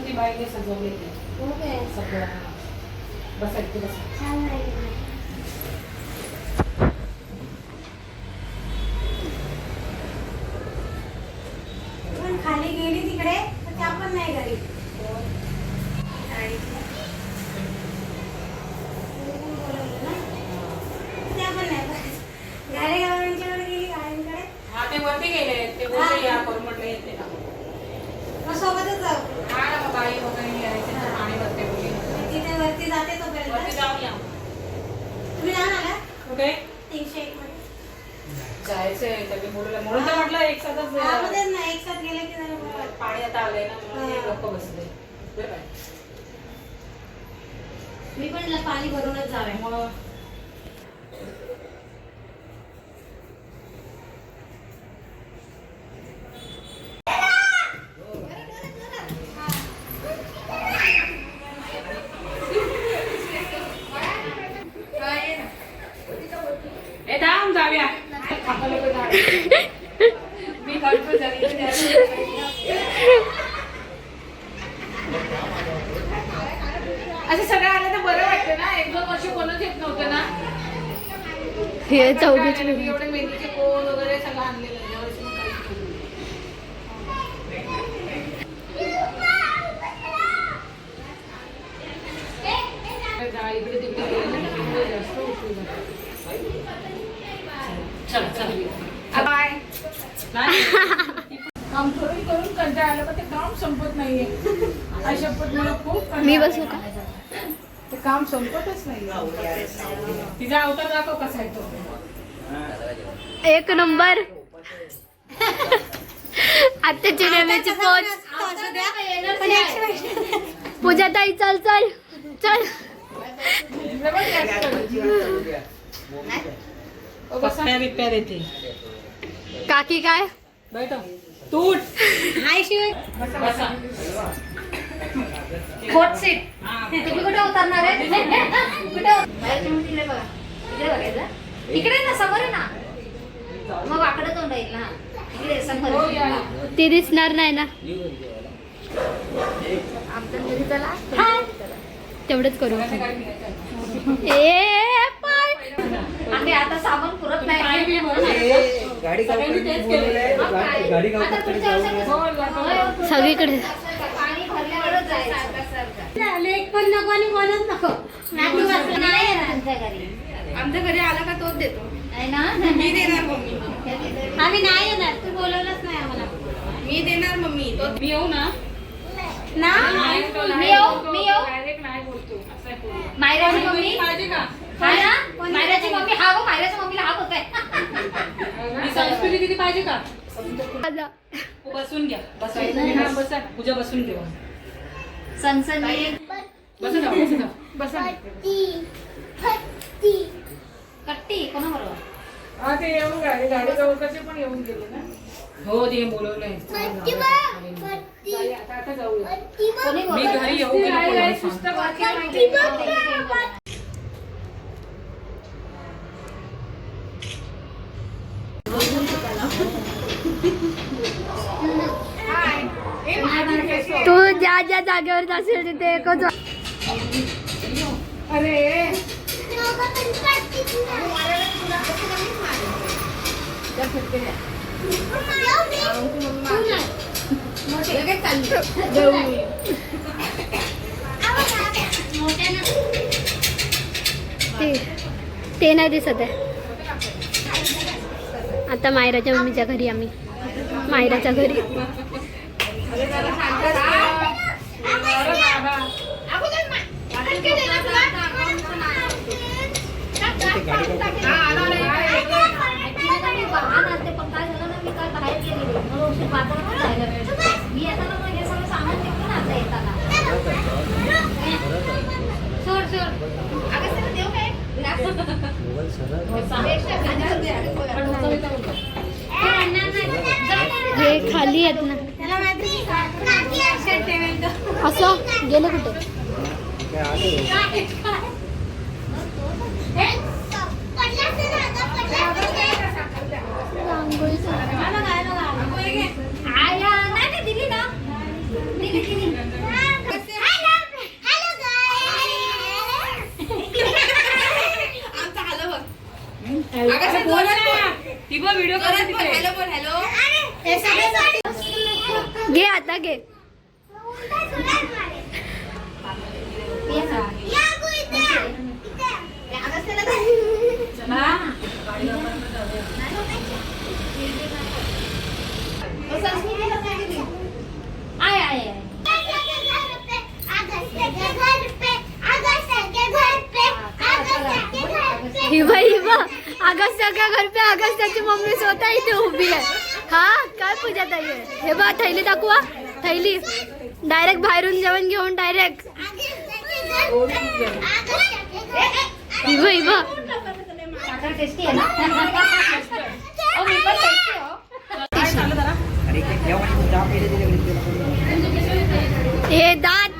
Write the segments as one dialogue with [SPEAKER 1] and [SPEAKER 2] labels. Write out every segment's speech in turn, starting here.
[SPEAKER 1] सजवले ते.
[SPEAKER 2] हो काय
[SPEAKER 1] सगळं. बसा इथे बसा
[SPEAKER 2] छान राहिलं पण खाली गेली तिकडे? तर त्या पण नाही घरी.
[SPEAKER 1] हा ते वरती गेले. ते बोलले या करून म्हटलं येते ना
[SPEAKER 2] मग सोबतच जाऊ.
[SPEAKER 1] बाई वगैरे पाणी भरते
[SPEAKER 2] तिथे वरती जाते
[SPEAKER 1] वरती
[SPEAKER 2] तोपर्यंत
[SPEAKER 1] जाऊन या
[SPEAKER 2] तुम्ही
[SPEAKER 1] कुठे?
[SPEAKER 2] तीनशे एक मध्ये.
[SPEAKER 1] मुलीला म्हणून तर म्हटलं एक साथच
[SPEAKER 2] ना एक साथ गेले की जरा.
[SPEAKER 1] पाणी आता आलंय ना म्हणून
[SPEAKER 2] हा.
[SPEAKER 1] बसले. बरं?
[SPEAKER 2] मी पण ला- पाणी भरूनच जावे.
[SPEAKER 1] मग ए थांब जाऊया आपण लोकं जाऊया. मी करतो जरी इथे द्यायला. असं सगळं आलं तर बरं वाटतं ना एक दोन वर्ष कोणच येत नव्हतं ना
[SPEAKER 3] हे चौघीच
[SPEAKER 1] एवढे मेहंदीचे कोण वगैरे सगळं आणलेलं आहे. यावर्षी मग काहीच नाही. जा, इकडे तिकडे गेलं ना, तिकडे जास्त उशीर झाला. चला, चला. बाय. नाही. काम करून करून कंटाळा आला पण ते काम संपत नाहीये आई शपथ मला खूप कंटाळा
[SPEAKER 3] मी बसू
[SPEAKER 1] आला.
[SPEAKER 3] का?
[SPEAKER 1] ते काम संपतच नाही. तिचा अवतार दाखव कसा आहे तो.
[SPEAKER 3] एक नंबर. आत्ताची नेहमीची पोच पूजा ताई चल चल चल. काकी काय?
[SPEAKER 1] बैठ तूट
[SPEAKER 2] हाय शिवाय
[SPEAKER 1] बसा.
[SPEAKER 2] Fourth seat. तुम्ही कुठे उतरणार आहे? कुठे बघा. इकडे ना समोर आहे ना. मग वाकडं तोंड येईल ना इकडे समोर
[SPEAKER 1] हो.
[SPEAKER 3] ती दिसणार नाही ना. तेवढंच करू. ए
[SPEAKER 2] आता सामान पुरत नाही.
[SPEAKER 4] गाडी
[SPEAKER 1] सगळ्यांनी
[SPEAKER 2] जायचं पण नको आणि कोणच नको. नाही आमच्या घरी.
[SPEAKER 1] आमच्या घरी आला का तोच देतो.
[SPEAKER 2] नाही ना?
[SPEAKER 1] मी देणार मम्मी.
[SPEAKER 2] आम्ही नाही येणार तू बोलवलंच नाही आम्हाला.
[SPEAKER 1] मी देणार मम्मी. तो मी येऊ ना?
[SPEAKER 2] ना?
[SPEAKER 1] नाही, तो
[SPEAKER 2] मी
[SPEAKER 1] नाही
[SPEAKER 2] येऊ
[SPEAKER 1] बोलतो.
[SPEAKER 2] मी येऊ?
[SPEAKER 1] Direct नाही बोलतो. असं आहे पूर्ण.
[SPEAKER 2] मायराची
[SPEAKER 1] कोणी-
[SPEAKER 2] मम्मी?
[SPEAKER 1] कोणी पाहिजे का?
[SPEAKER 2] हा ना? मायराची मम्मी हा गो मायराच्या मम्मीला हा होत आहे
[SPEAKER 1] मी संस्कृती किती पाहिजे का. बसून घ्या. बसायचं बसा पूजा बसून घेऊ
[SPEAKER 2] सनसनी.
[SPEAKER 1] बसा जाऊ बसा जाऊ बसा.
[SPEAKER 2] कट्टी कोणा बरोबर
[SPEAKER 1] हा ते येऊन गाडी गाडी चौकाचे पण येऊन गेले ना. हो ते बोलवलंय. आता आता जाऊया
[SPEAKER 2] कोणी
[SPEAKER 1] मी घरी येऊ की नको मला सांग. ए, माझी केस.
[SPEAKER 3] तू ज्या जागेवर जाशील तिथे एकच
[SPEAKER 1] अरे.
[SPEAKER 3] ते नाही दिसत आहे. आता मायराच्या मम्मीच्या घरी आम्ही. मायराच्या घरी.
[SPEAKER 2] मी येताना मग हे सगळं सामान निघतो ना आता येताना सोड सोड अगं सर देऊ काय
[SPEAKER 3] हे खाली आहेत ना
[SPEAKER 2] त्याला माहिती अक्षर ठेवेल तो
[SPEAKER 3] असं गेलं कुठे रांगोळीचं
[SPEAKER 2] आया नाही नाही, दिली ना दिली दिली
[SPEAKER 1] बोल ना. ती बघ व्हिडिओ करत तिथे.
[SPEAKER 3] घे आता घे
[SPEAKER 2] आहे आहे आहे.
[SPEAKER 3] हिवा हिवा अगस्त्याच्या घर पे अगस्त्याची मम्मी स्वतः इथे उभी आहे हा काय पूजा ताई आहे हे बा थैली दाखवा. थैली. डायरेक्ट बाहेरून जेवण घेऊन डायरेक्ट
[SPEAKER 2] आहे हो,
[SPEAKER 3] दात.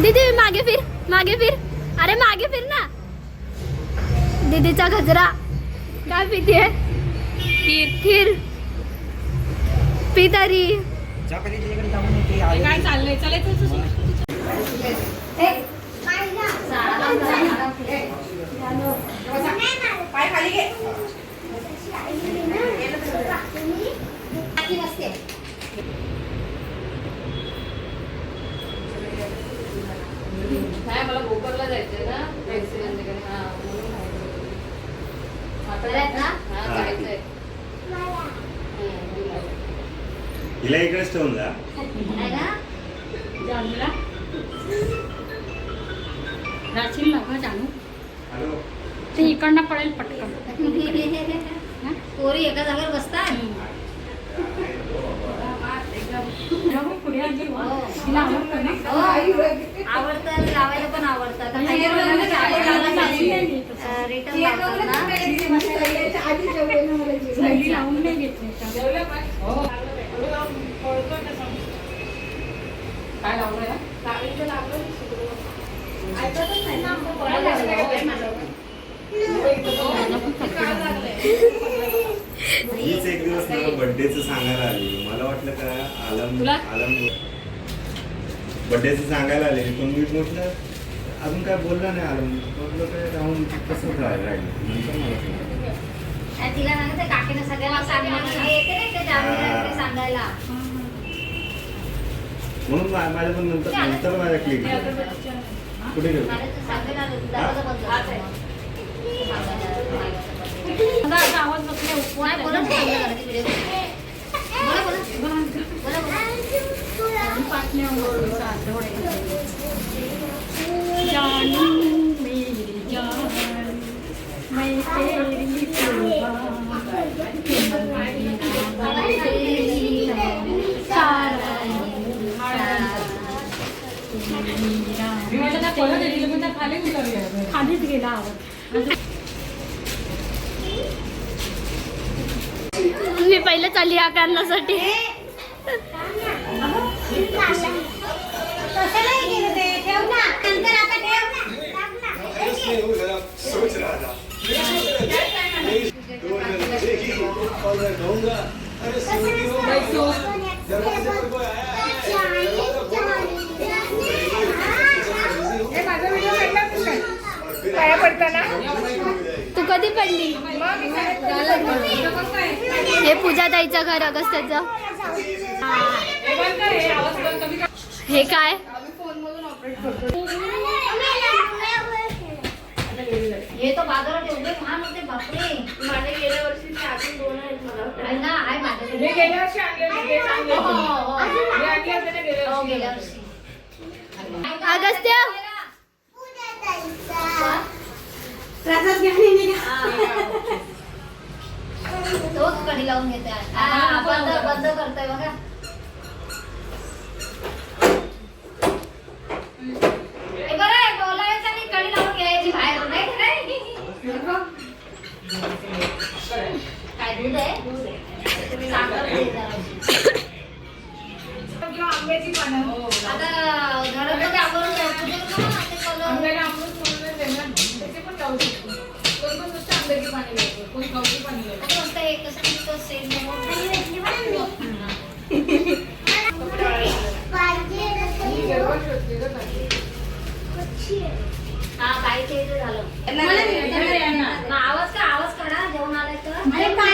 [SPEAKER 3] दीदी मागे फिर मागे फिर. अरे मागे फिर ना. दीदीचा गजरा. काय पितीये खीर. खीर. पी तरी
[SPEAKER 1] काय चाललंय
[SPEAKER 4] नाही मला भोकरला जायचंय ना. हा म्हणून राहिलो.
[SPEAKER 2] बऱ्यात ना?
[SPEAKER 4] हा, जायचंय.
[SPEAKER 5] हिला इकडेच ठेवून जा
[SPEAKER 2] आहे ना
[SPEAKER 1] जानूला? राशील ना गं जानू
[SPEAKER 5] हॅलो
[SPEAKER 1] ते इकडनं पडेल पटकन
[SPEAKER 2] पोरी एका जागेवर बसतात
[SPEAKER 1] जाऊ, पुढे आजी वा.
[SPEAKER 2] हो.
[SPEAKER 1] तिला आवडतं ना?
[SPEAKER 2] हो. लावलं
[SPEAKER 1] नाही.
[SPEAKER 2] ना
[SPEAKER 1] का? हो.
[SPEAKER 4] काय?
[SPEAKER 5] हीच एक दिवस मला बर्थडेचं सांगायला आली मला वाटलं का आलम
[SPEAKER 1] तुला?
[SPEAKER 5] आलम बर्थडेचं सांगायला आले पण मी म्हटलं अजून काय बोलला नाही आलम म्हटलं काय राहून कसं राहिलं नंतर मला
[SPEAKER 2] तिला सांगितलं काकीनं सगळ्यांना सांगितलं हे येते नाही का जामीन वगैरे सांगायला
[SPEAKER 5] म्हणून मा- माझ्या पण नंतर नंतर माझ्या क्लिक कुठे गेलो?
[SPEAKER 2] मला तर
[SPEAKER 1] खालीच गेला आवाज.
[SPEAKER 3] मी पहिले चालली या पडली. हे पूजा ताईचं घर अगस्त्याचं. हे काय?
[SPEAKER 2] हे तो बाजारात एवढे महाग होते बापरे.
[SPEAKER 4] माझ्या गेल्या वर्षी अजून दोन आहेत मला वाटतं.
[SPEAKER 2] आहे ना आहे माझ्याकडे
[SPEAKER 1] हे गेल्या वर्षी आणलेले ते चांगले
[SPEAKER 2] हो. हो,
[SPEAKER 1] आणले गेल्या
[SPEAKER 2] हो. गेल्या वर्षी
[SPEAKER 3] अगस्त्य
[SPEAKER 2] तोच कडी लावून घेते. हा, बंद बंद करतोय बघा. हे बरं आहे, बोलायचं आणि कडी लावून घ्यायची बाहेर. नाही का? नाही? काय दूध आहे? साखर दे जराशी.
[SPEAKER 1] किंवा आंब्याची पानं.
[SPEAKER 2] आता घरात मध्ये आपण पूजा करतो ना, ते कलर
[SPEAKER 1] आंब्याला अमृत म्हणूनच आहे ना त्याचे पण लावू शकतो कोण पण नुसतं आंब्याची पाणी घ्यायचं कोण खाऊची पाणी घ्यायचं
[SPEAKER 2] आता मस्त हे कसं दिसतं सेम
[SPEAKER 1] मी जेव्हा शोधते गं ताई.
[SPEAKER 2] हा बाईच्या इथे झालं
[SPEAKER 1] मला नाही, नाही, नाही, नाही.
[SPEAKER 2] ना, आवाज का आवाज
[SPEAKER 1] कलर वेगळा घे ना खेळू, खेळू, खेळू, सगळं.